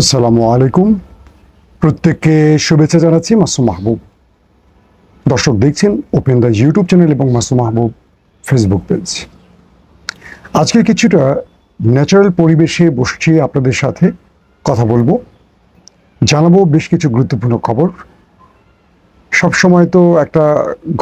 আসসালামু আলাইকুম। প্রত্যেককে শুভেচ্ছা জানাচ্ছি মাসুম মাহবুব। দর্শক দেখছেন ওপেন দ্য ইউটিউব চ্যানেল এবং মাসুম মাহবুব ফেসবুক পেজ আজকে কিছুটা ন্যাচারাল পরিবেশে বসছি আপনাদের সাথে কথা বলব। জানাব বেশ কিছু গুরুত্বপূর্ণ খবর। সবসময় তো একটা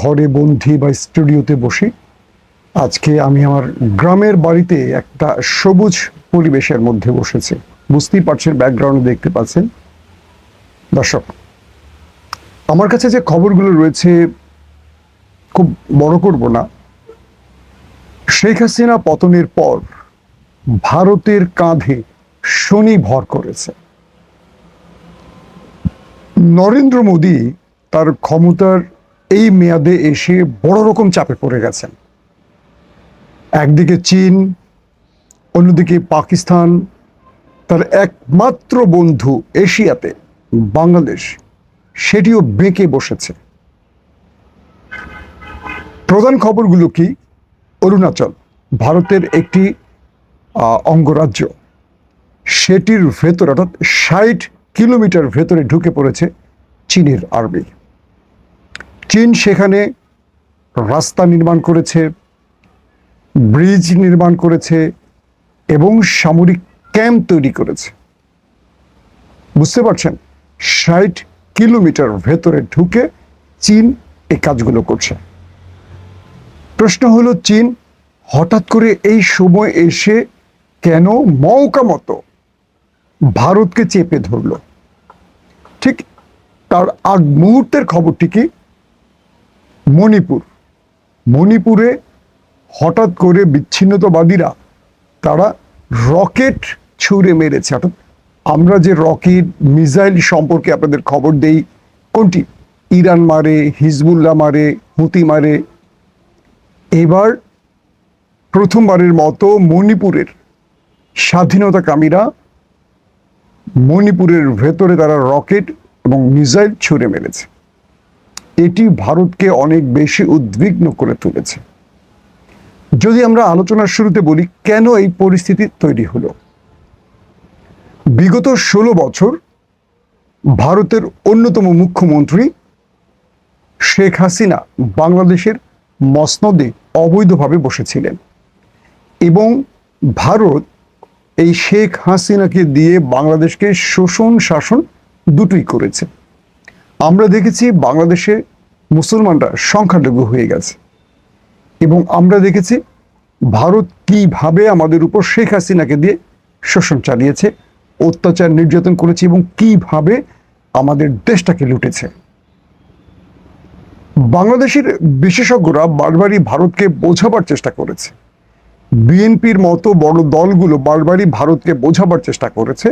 ঘরে বন্ধি বা স্টুডিওতে বসি। আজকে আমি আমার গ্রামের বাড়িতে একটা সবুজ পরিবেশের মধ্যে বসেছি। বুঝতেই পারছেন ব্যাকগ্রাউন্ড দেখতে পাচ্ছেন। দর্শক, আমার কাছে যে খবরগুলো রয়েছে খুব বড় করব না। শেখ হাসিনা পতনের পর ভারতের কাঁধে শনি ভর করেছে। নরেন্দ্র মোদী তার ক্ষমতার এই মেয়াদে এসে বড় রকম চাপে পড়ে গেছেন। একদিকে চীন, অন্যদিকে পাকিস্তান তার একমাত্র বন্ধু এশিয়াতে, বাংলাদেশ, সেটিও বেঁকে বসেছে। প্রধান খবরগুলো কি? অরুণাচল, ভারতের একটি অঙ্গরাজ্য। সেটির ভেতর, অর্থাৎ ষাট কিলোমিটার ভেতরে ঢুকে পড়েছে চীনের আর্মি। চীন সেখানে রাস্তা নির্মাণ করেছে, ব্রিজ নির্মাণ করেছে এবং সামরিক ক্যাম্প তৈরি করেছে। বুঝতে পারছেন? ষাট কিলোমিটার ভেতরে ঢুকে চীন এই কাজগুলো করছে। প্রশ্ন হলো, চীন হঠাৎ করে এই সময় এসে কেন মৌকা মতো ভারতকে চেপে ধরলো? ঠিক তার আগ মুহূর্তের খবরটি কি? মণিপুর। মণিপুরে হঠাৎ করে বিচ্ছিন্নতাবাদীরা তারা রকেট ছুঁড়ে মেরেছে। অর্থাৎ আমরা যে রকেট মিসাইল সম্পর্কে আপনাদের খবর দেই, কোনটি? ইরান মারে, হিজবুল্লাহ মারে, হুতি মারে। এবার প্রথমবারের মতো মণিপুরের স্বাধীনতাকামীরা মণিপুরের ভেতরে তারা রকেট এবং মিসাইল ছুঁড়ে মেরেছে। এটি ভারতকে অনেক বেশি উদ্বিগ্ন করে তুলেছে। যদি আমরা আলোচনার শুরুতে বলি, কেন এই পরিস্থিতি তৈরি হলো? বিগত ষোলো বছর ভারতের অন্যতম মুখ্যমন্ত্রী শেখ হাসিনা বাংলাদেশের মসনদে অবৈধভাবে বসেছিলেন। এবং ভারত এই শেখ হাসিনাকে দিয়ে বাংলাদেশকে শোষণ শাসন দুটোই করেছে। আমরা দেখেছি বাংলাদেশে মুসলমানরা সংখ্যালঘু হয়ে গেছে। এবং আমরা দেখেছি ভারত কীভাবে আমাদের উপর শেখ হাসিনাকে দিয়ে শোষণ চালিয়েছে অত্যাচার নির্যাতন করেছে এবং কীভাবে আমাদের দেশটাকে লুটেছে। বাংলাদেশের বিশেষজ্ঞরা বারবারই ভারতকে বোঝাবার চেষ্টা করেছে। বিএনপির মতো বড় দলগুলো বারবারই ভারতকে বোঝাবার চেষ্টা করেছে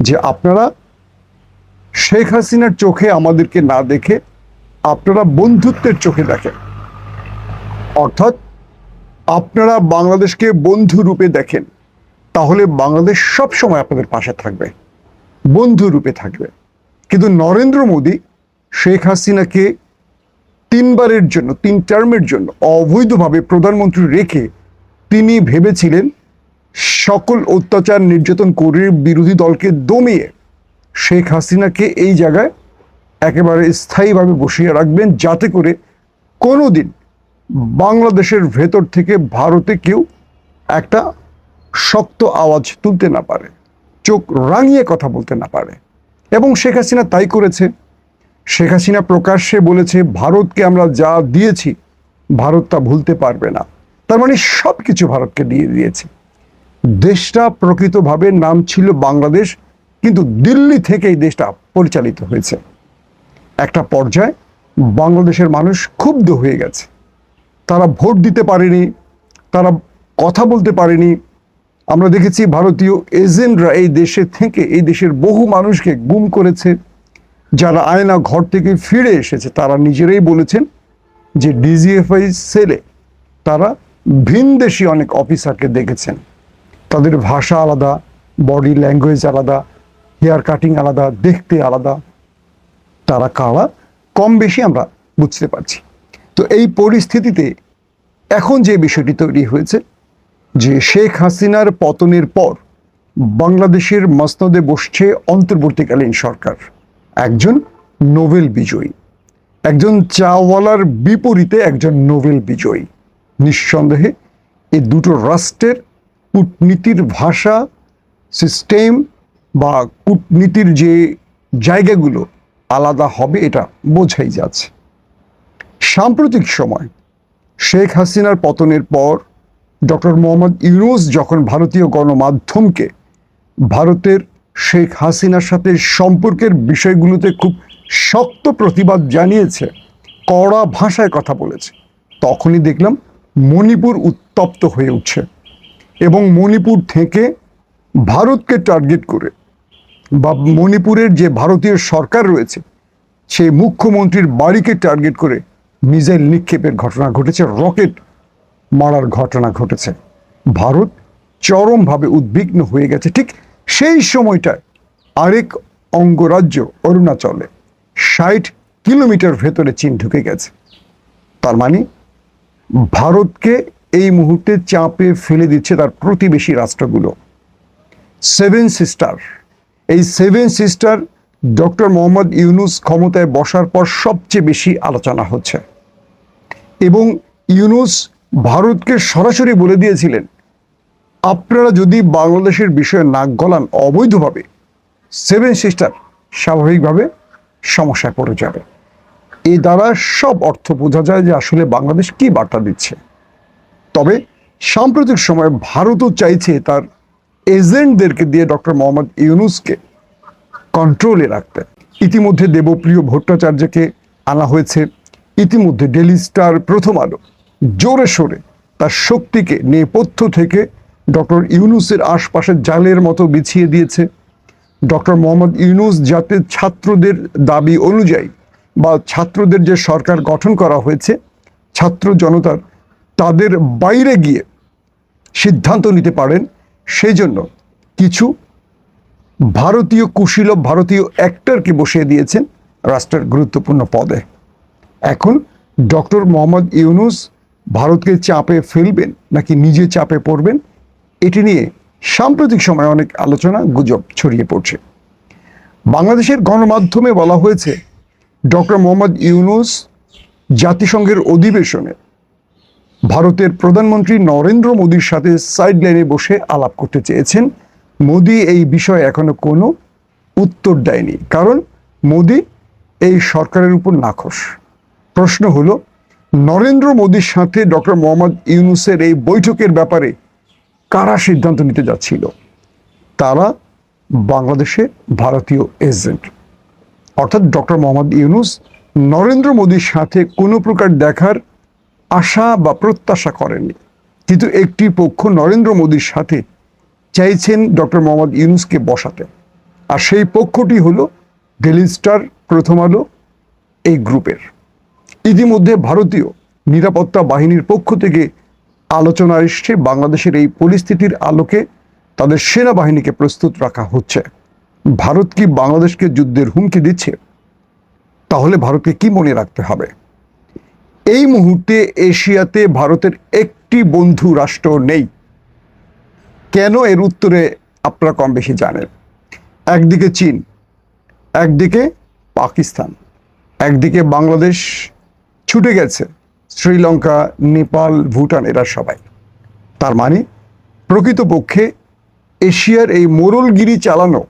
যে আপনারা শেখ হাসিনার চোখে আমাদেরকে না দেখে আপনারা বন্ধুত্বের চোখে দেখেন। অর্থাৎ আপনারা বাংলাদেশকে বন্ধু রূপে দেখেন। তাহলে বাংলাদেশ সব সময় আপনাদের পাশে থাকবে, বন্ধু রূপে থাকবে। কিন্তু নরেন্দ্র মোদী, শেখ হাসিনাকে তিনবারের জন্য, তিন টার্মের জন্য অবৈধভাবে প্রধানমন্ত্রী রেখে তিনি ভেবেছিলেন সকল অত্যাচার নির্যাতন করে বিরোধী দলকে দমিয়ে শেখ হাসিনাকে এই জায়গায় একেবারে স্থায়ীভাবে বসিয়ে রাখবেন, যাতে করে কোনো দিন বাংলাদেশের ভেতর থেকে ভারতে কেউ একটা শক্ত আওয়াজ তুলতে না পারে, চোখ রাঙিয়ে কথা বলতে না পারে। এবং শেখ হাসিনা তাই করেছে। শেখ হাসিনা প্রকাশ্যে বলেছে, ভারতকে আমরা যা দিয়েছি, ভারত তা ভুলতে পারবে না। তার মানে সব কিছু ভারতকে দিয়ে দিয়েছে। দেশটা প্রকৃতভাবে নাম ছিল বাংলাদেশ, কিন্তু দিল্লি থেকে এই দেশটা পরিচালিত হয়েছে। একটা পর্যায়ে বাংলাদেশের মানুষ ক্ষুব্ধ হয়ে গেছে। তারা ভোট দিতে পারেনি, তারা কথা বলতে পারেনি আমরা দেখেছি ভারতীয় এজেন্টরা এই দেশে থেকে, এই দেশের বহু মানুষকে গুম করেছে। যারা আয়না ঘর থেকে ফিরে এসেছে, তারা নিজেরাই বলেছেন যে ডিজিএফআই সেলে তারা ভিনদেশি অনেক অফিসারকে দেখেছেন। তাদের ভাষা আলাদা, বডি ল্যাঙ্গুয়েজ আলাদা, হেয়ার কাটিং আলাদা, দেখতে আলাদা। তারা কারা? কম বেশি আমরা বুঝতে পারছি। তো এই পরিস্থিতিতে এখন যে বিষয়টি তৈরি হয়েছে যে শেখ হাসিনার পতনের পর বাংলাদেশের মসনদে বসছে অন্তর্বর্তীকালীন সরকার। একজন নোবেল বিজয়ী। একজন চাওয়ালার বিপরীতে একজন নোবেল বিজয়ী। নিঃসন্দেহে এই দুটো রাষ্ট্রের কূটনীতির ভাষা, সিস্টেম বা কূটনীতির যে জায়গাগুলো আলাদা হবে এটা বোঝাই যাচ্ছে। সাম্প্রতিক সময় শেখ হাসিনার পতনের পর ডক্টর মোহাম্মদ ইউনুস যখন ভারতীয় গণমাধ্যমকে ভারতের শেখ হাসিনার সাথে সম্পর্কের বিষয়গুলোতে খুব শক্ত প্রতিবাদ জানিয়েছে, কড়া ভাষায় কথা বলেছে, তখনই দেখলাম মণিপুর উত্তপ্ত হয়ে উঠছে এবং মণিপুর থেকে ভারতকে টার্গেট করে বা মণিপুরের যে ভারতীয় সরকার রয়েছে সেই মুখ্যমন্ত্রীর বাড়িকে টার্গেট করে মিসাইল নিক্ষেপের ঘটনা ঘটেছে, রকেট মারার ঘটনা ঘটেছে। ভারত চরমভাবে উদ্বিগ্ন হয়ে গেছে। ঠিক সেই সময়টায় আরেক অঙ্গরাজ্য অরুণাচলে ষাট কিলোমিটার ভেতরে চীন ঢুকে গেছে। তার মানে ভারতকে এই মুহূর্তে চাপে ফেলে দিচ্ছে তার প্রতিবেশী রাষ্ট্রগুলো। সেভেন সিস্টার, এই seven sister doctor Mohammad Yunus ক্ষমতায় বসার পর সবচেয়ে বেশি আলোচনা হচ্ছে। এবং ইউনুস ভারতকে সরাসরি বলে দিয়েছিলেন, আপনারা যদি বাংলাদেশের বিষয়ে নাক গলান অবৈধভাবে, সেভেন সিস্টার স্বাভাবিকভাবে সমস্যায় পড়ে যাবে। এই দ্বারা সব অর্থ বোঝা যায় যে আসলে বাংলাদেশ কি বার্তা দিচ্ছে। তবে সাম্প্রতিক সময়ে ভারতও চাইছে তার এজেন্টদেরকে দিয়ে ডক্টর মোহাম্মদ ইউনুসকে কন্ট্রোলে রাখতে। ইতিমধ্যে দেবপ্রিয় ভট্টাচার্যকে আনা হয়েছে। ইতিমধ্যে ডেলি স্টার প্রথম আলো। জোরে সোরে তার শক্তিকে নেপথ্য থেকে ডক্টর ইউনুসের আশপাশে জালের মতো বিছিয়ে দিয়েছে। ডক্টর মোহাম্মদ ইউনুস যাতে ছাত্রদের দাবি অনুযায়ী বা ছাত্রদের যে সরকার গঠন করা হয়েছে, ছাত্র জনতার তাদের বাইরে গিয়ে সিদ্ধান্ত নিতে পারেন। সেই জন্য কিছু ভারতীয় কুশীলভ ভারতীয় অ্যাক্টরকে বসিয়ে দিয়েছেন রাষ্ট্রের গুরুত্বপূর্ণ পদে। এখন ডক্টর মোহাম্মদ ইউনুস ভারতকে চাপে ফেলবেন নাকি নিজে চাপে পড়বেন, এটি নিয়ে সাম্প্রতিক সময়ে অনেক আলোচনা গুজব ছড়িয়ে পড়ছে। বাংলাদেশের গণমাধ্যমে বলা হয়েছে, ডক্টর মোহাম্মদ ইউনুস জাতিসংঘের অধিবেশনে ভারতের প্রধানমন্ত্রী নরেন্দ্র মোদীর সাথে সাইড লাইনে বসে আলাপ করতে চেয়েছেন। মোদী এই বিষয়ে এখনও কোনো উত্তর দেয়নি, কারণ মোদী এই সরকারের উপর নাখোশ। প্রশ্ন হলো নরেন্দ্র মোদীর সাথে ডক্টর মোহাম্মদ ইউনুসের এই বৈঠকের ব্যাপারে কারা সিদ্ধান্ত নিতে যাচ্ছিল? তারা বাংলাদেশে ভারতীয় এজেন্ট। অর্থাৎ ডক্টর মোহাম্মদ ইউনুস নরেন্দ্র মোদীর সাথে কোনো প্রকার দেখার আশা বা প্রত্যাশা করেননি। কিন্তু একটি পক্ষ নরেন্দ্র মোদীর সাথে চাইছেন ডক্টর মোহাম্মদ ইউনুসকে বসাতে। আর সেই পক্ষটি হলো ডেলি স্টার প্রথম আলো এই গ্রুপের। ইতিমধ্যে ভারতীয় নিরাপত্তা বাহিনীর পক্ষ থেকে আলোচনা এসছে। বাংলাদেশের এই পরিস্থিতির আলোকে তাদের সেনাবাহিনীকে প্রস্তুত রাখা হচ্ছে। ভারত কি বাংলাদেশকে যুদ্ধের হুমকি দিচ্ছে? তাহলে ভারতকে কি মনে রাখতে হবে? এই মুহূর্তে এশিয়াতে ভারতের একটি বন্ধু রাষ্ট্র নেই। কেন এর উত্তরে আপনারা কম বেশি জানেন? একদিকে চীন, একদিকে পাকিস্তান, একদিকে বাংলাদেশ ছুটে গেছে শ্রীলঙ্কা, নেপাল, ভুটান, এরা সবাই। তার মানে প্রকৃতপক্ষে এশিয়ার এই মোরলগিরি চালানো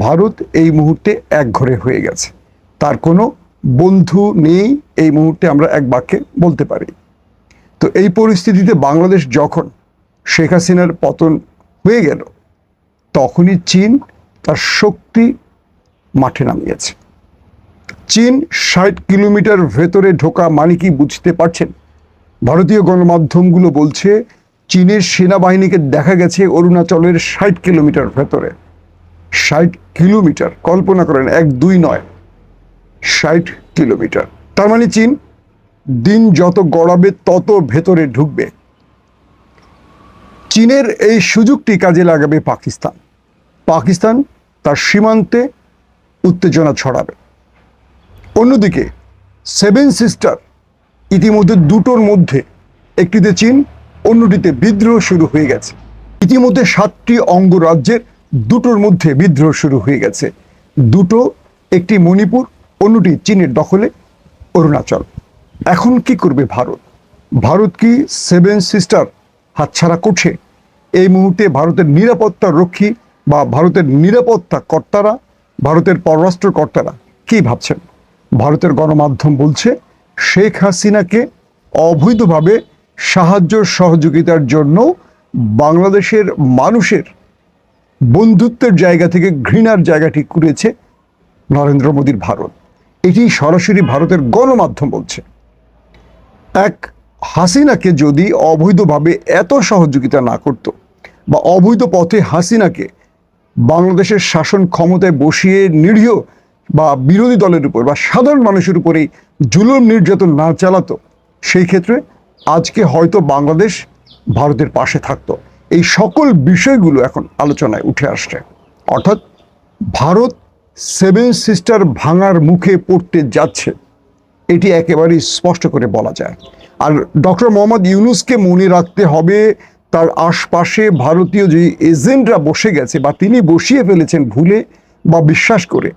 ভারত এই মুহূর্তে এক ঘরে হয়ে গেছে। তার কোনো বন্ধু নেই এই মুহূর্তে আমরা এক বাক্যে বলতে পারি। তো এই পরিস্থিতিতে বাংলাদেশ যখন শেখ হাসিনার পতন হয়ে গেল, তখনই চীন তার শক্তি মাঠে নামিয়েছে। চীন ষাট কিলোমিটার ভেতরে ঢোকা মানে কি বুঝতে পারছেন? ভারতীয় গণমাধ্যমগুলো বলছে, চীনের সেনাবাহিনীকে দেখা গেছে অরুণাচলের ষাট কিলোমিটার ভেতরে। ষাট কিলোমিটার, কল্পনা করেন, এক, দুই নয়, ষাট কিলোমিটার। তার মানে চীন দিন যত গড়াবে, তত ভেতরে ঢুকবে। চীনের এই সুযোগটি কাজে লাগাবে পাকিস্তান। পাকিস্তান তার সীমান্তে উত্তেজনা ছড়াবে। অন্যদিকে সেভেন সিস্টার ইতিমধ্যে দুটোর মধ্যে, একটিতে চীন, অন্যটিতে বিদ্রোহ শুরু হয়ে গেছে। ইতিমধ্যে সাতটি অঙ্গরাজ্যের দুটোর মধ্যে বিদ্রোহ শুরু হয়ে গেছে। দুটো, একটি মণিপুর, অন্যটি চীনের দখলে, অরুণাচল। এখন কি করবে ভারত? ভারত কি সেভেন সিস্টার হাতছাড়া করছে? এই মুহূর্তে ভারতের নিরাপত্তা রক্ষী বা ভারতের নিরাপত্তা কর্তারা, ভারতের পররাষ্ট্র কর্তারা কি ভাবছেন? ভারতের গণমাধ্যম বলছে, শেখ হাসিনাকে অবৈধভাবে সাহায্য সহযোগিতার জন্য বাংলাদেশের মানুষের বন্ধুত্বের জায়গা থেকে ঘৃণার জায়গাটি করেছে নরেন্দ্র মোদীর ভারত। এটি সরাসরি ভারতের গণমাধ্যম বলছে। এক হাসিনাকে যদি অবৈধভাবে এত সহযোগিতা না করত বা অবৈধ পথে হাসিনাকে বাংলাদেশের শাসন ক্ষমতায় বসিয়ে নিরীহ বা বিরোধী দলের উপর বা সাধারণ মানুষের উপরেই জুলুম নির্যাতন না চালাতো, সেই ক্ষেত্রে আজকে হয়তো বাংলাদেশ ভারতের পাশে থাকতো। এই সকল বিষয়গুলো এখন আলোচনায় উঠে আসছে। অর্থাৎ ভারত সেভেন সিস্টার ভাঙার মুখে পড়তে যাচ্ছে, এটি একেবারেই স্পষ্ট করে বলা যায়। আর ডক্টর মোহাম্মদ ইউনুসকে মনে রাখতে হবে, তার আশপাশে ভারতীয় যে এজেন্টরা বসে গেছে বা তিনি বসিয়ে ফেলেছেন ভুলে বা বিশ্বাস করে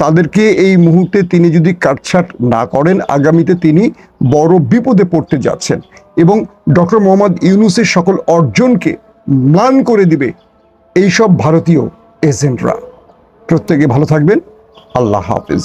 তাদেরকে এই মুহূর্তে তিনি যদি কাটছাট না করেন, আগামীতে তিনি বড় বিপদে পড়তে যাচ্ছেন এবং ডক্টর মোহাম্মদ ইউনুসের সকল অর্জনকে ম্লান করে দিবে এইসব ভারতীয় এজেন্টরা। প্রত্যেকে ভালো থাকবেন। আল্লাহ হাফিজ।